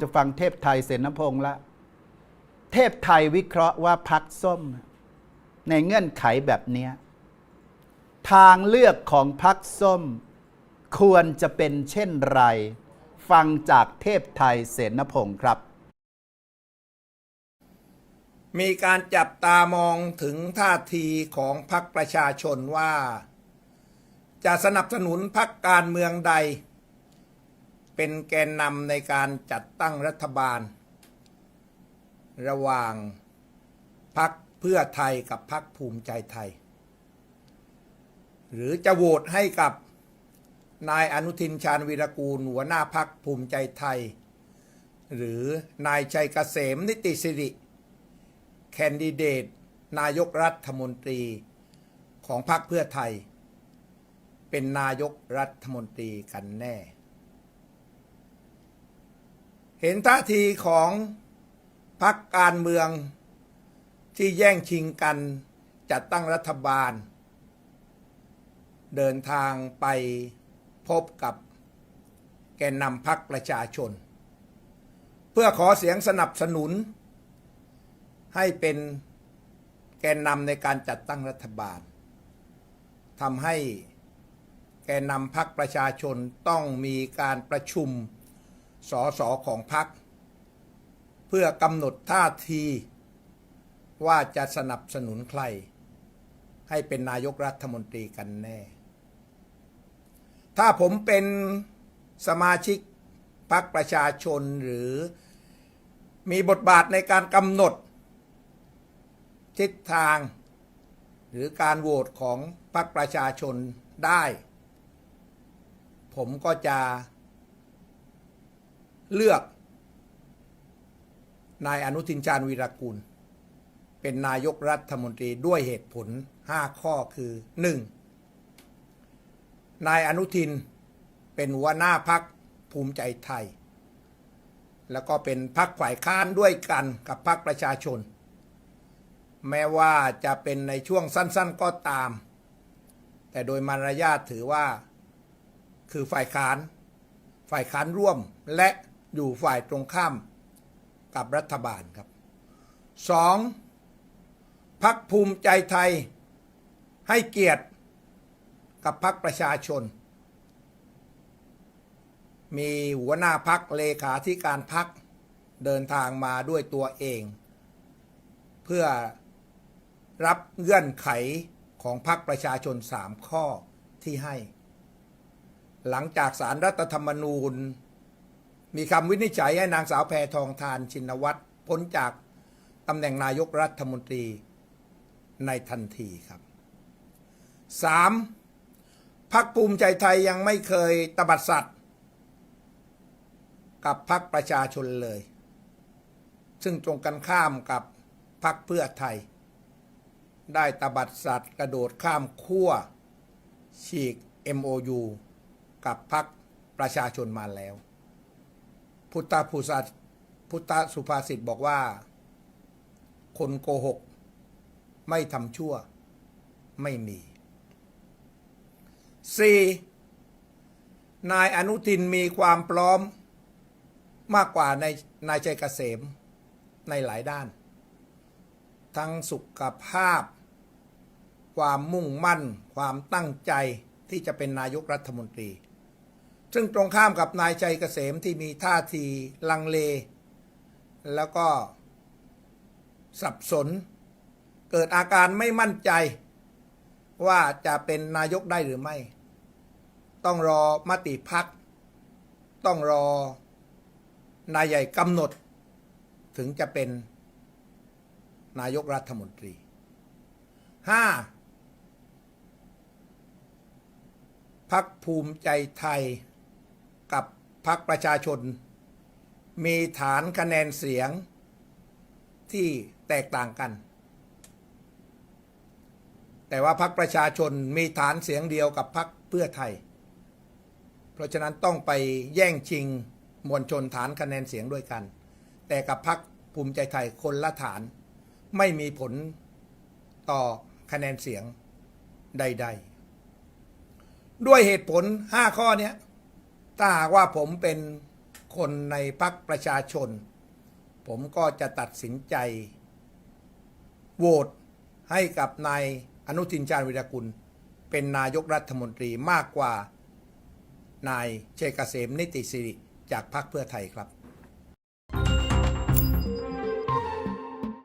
จะฟังเทพไทยเสนพงษ์ละ เทพไทยวิเคราะห์ว่าพักส้ม ในเงื่อนไขแบบนี้ ทางเลือกของพักส้ม ควรจะเป็นเช่นไร ฟังจากเทพไทยเสนพงษ์ครับ มีการจับตามองถึงท่าทีของพรรคประชาชนว่า จะสนับสนุนพรรคการเมืองใด เป็นแกนนำในการจัดตั้งรัฐบาล ระหว่างพรรคเพื่อไทยกับพรรคภูมิใจไทย หรือจะโหวตให้กับนายอนุทินชาญวีรกูลหัวหน้าพรรคภูมิใจไทย หรือนายชัยเกษมนิติสิริ แคนดิเดต นายกรัฐมนตรีของพรรคเพื่อไทย เป็นนายกรัฐมนตรีกันแน่ เห็นท่าทีของพรรคการเมืองที่แย่งชิงกันจัดตั้งรัฐบาล เดินทางไปพบกับแกนนำพรรคประชาชน เพื่อขอเสียงสนับสนุน ให้เป็นแกนนำในการจัดตั้งรัฐบาลทำให้แกนนำพรรคประชาชนต้องมีการประชุม สสของพรรคเพื่อกำหนดท่าที ว่าจะสนับสนุนใคร ให้เป็นนายกรัฐมนตรีกันแน่ ถ้าผมเป็นสมาชิกพรรคประชาชนหรือมีบทบาทในการกำหนด ทิศทาง หรือการโหวตของพรรคประชาชนได้ ผมก็จะ เลือก นายอนุทินชาญวีรกุลเป็นนายกรัฐมนตรีด้วยเหตุผล 5 ข้อคือ 1. นายอนุทินเป็นหัวหน้าพักภูมิใจไทย แล้วก็เป็นพักฝ่ายค้านด้วยกันกับพักประชาชน แม้ว่าจะเป็นในช่วงสั้นๆก็ตาม แต่โดยมารยาทถือว่าคือฝ่ายค้าน ฝ่ายค้านร่วมและ อยู่ฝ่ายตรงข้ามกับรัฐบาลครับสองพักภูมิใจไทยให้เกียรติกับพักประชาชน มีหัวหน้าพักเลขาธิการพักเดินทางมาด้วยตัวเอง เพื่อรับเงื่อนไขของพรรคประชาชนสามข้อที่ให้ หลังจากสารรัฐธรรมนูญ มีคำวินิจฉัยให้นางสาวแพทองทานชินวัตรพ้นจากตำแหน่งนายกรัฐมนตรีในทันทีครับ 3. พักภูมิใจไทยยังไม่เคยตบัดสัตว์ กับพักประชาชนเลย ซึ่งตรงกันข้ามกับพักเพื่อไทย ได้ตบัดสัตว์กระโดดข้ามขั้วฉีก MOU กับพักประชาชนมาแล้ว พุทธภูษาพุทธสุภาษิตบอกว่า คนโกหก ไม่ทำชั่ว ไม่มี 4. นายอนุทินมีความพร้อมมากกว่าในนายชัยเกษมในหลายด้าน ทั้งสุขภาพ ความมุ่งมั่น ความตั้งใจที่จะเป็นนายกรัฐมนตรี ซึ่งตรงข้ามกับนายชัยเกษมที่มีท่าทีลังเล แล้วก็สับสน เกิดอาการไม่มั่นใจ ว่าจะเป็นนายกได้หรือไม่ ต้องรอมติพัก ต้องรอนายใหญ่กำหนด ถึงจะเป็นนายกรัฐมนตรี 5. พักภูมิใจไทย กับพักประชาชน มีฐานคะแนนเสียงที่แตกต่างกัน แต่ว่าพักประชาชนมีฐานเสียงเดียวกับพักเพื่อไทย เพราะฉะนั้นต้องไปแย่งชิงมวลชนฐานคะแนนเสียงด้วยกัน แต่กับพักภูมิใจไทยคนละฐานไม่มีผลต่อคะแนนเสียงใด ๆ ด้วยเหตุผล 5 ข้อเนี้ ถ้าหากว่าผมเป็นคนในพรรคประชาชน ผมก็จะตัดสินใจ โหวตให้กับนายอนุทินชาญวิรกุล เป็นนายกรัฐมนตรีมากกว่านายเชกเกษมนิติสิริจากพรรคเพื่อไทยครับ